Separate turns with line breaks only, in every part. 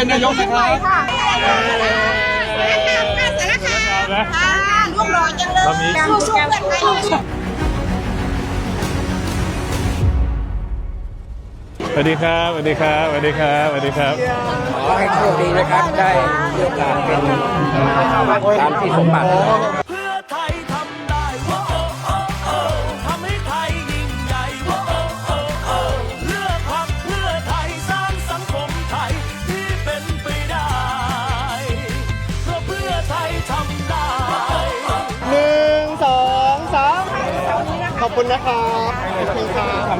เป็นนายกนะครับ
ค่ะสารคามค่ะลูกหล่อจังเลยสู้ๆกันไป
สวัสดีครับ สวัสดีครับ สวัสดีครับ สวัสดีครับ
ขอให้โชคดีนะครับ ได้มีโอกาสเป็นตามที่สมบัติ
ขอบคุณนะครับขอบคุณครับ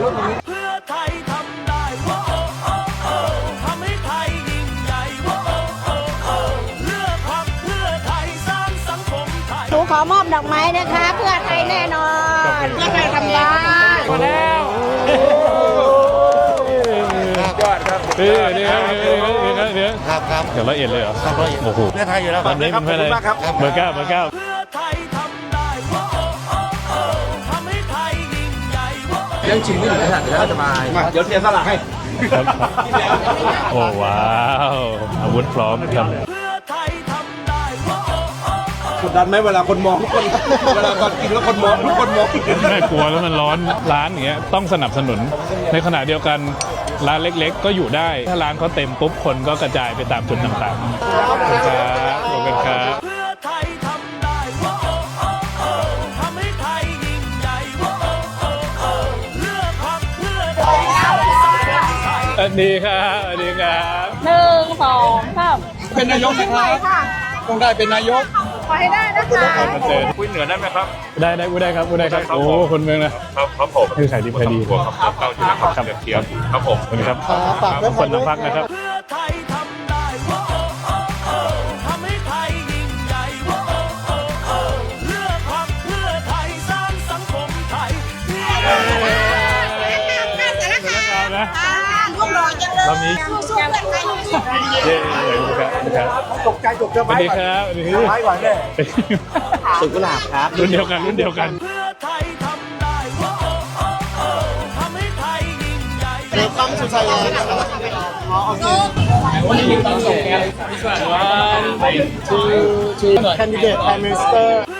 เพื่อไทยทำได้ว้าโอ้โอ้โอ้ทำให้ไทยยิ่งใหญ่ว้าโอ้โอ้โอ้เลือกพรรคเพื่อไทยสร้างสังคมไทย
หนูขอมอบดอกไม้นะคะ เพื่อไทยแน่นอนเพื่อไทยทำได้
มาแล้ว
ยอดครับ
เดี๋ยวเดี๋ยวเดี๋ยวเดี๋ยวเดี๋ยว
ครับครับ
เดี๋ยวละเอียดเลยเหรอครับละเอียด โอ้โห
เพื่อไทยอยู่แล้ว
ตอนนี้เป็นเพื่อนอะไรเบอร์เก้าเบอร์เก้า
รื่องจริงนี่อยู่ในขนาดแล้วจะมา
เดี๋ยวเทียนสลักให้
ครับโอ้ว้าวอาวุธพร้อมครับ
เพื่อไทยทำได้ว้าโอ้โอ้โอ้
กดดันไหมเวลาคนมองทุกคน เวลาก่อนกินแล้วคนมองทุกคนมอง
น่ากลัวแล้วมันร้อนร้านอย่างเงี้ยต้องสนับสนุน ในขณะเดียวกันร้านเล็กๆ ก็อยู่ได้ ถ้าร้านเขาเต็มปุ๊บคนก็กระจายไปตามจุดต่างๆขอบคุณครับขอบคุณครับ
วัส
ดีครับสวัสดีครับ
หนึ่งสองสาม
เป็นนายกนะครับต้องได้เป็นนายก
ขอให้ได้นะคะ
มาเจอ
คุยเหนือได้ไหมครับ
ได้ได้พูดได้ครับพูดได้ครับ
ครับ
โอ้
ผม
คนเมืองนะครับ
ครับผม
คือขายดีขายดี
หัวครับเก้าจุดนะครับเขียวครับผม
ขอบคุณครับ
ฝากไว้
คนน้ำพักนะครับ
จังเลย
รอบนี้
สู้ๆกันไป
เย้ครับครับ
ตกใจตกใจ
สวัสดีครับสวัสดีครับ
ไม้ก่อนเลย
สุกุหลาบครับ
รุ่นเดียวกันรุ่นเดียวกัน
เพื่อไทยทำได้ว้าโอ้โอ้โอ้ทำให้ไทยยิ่งใหญ่
เดี๋ยวตั้งสุชัยเลยนะครับอ๋อโอเค
one two two
candidate prime minister
เพื่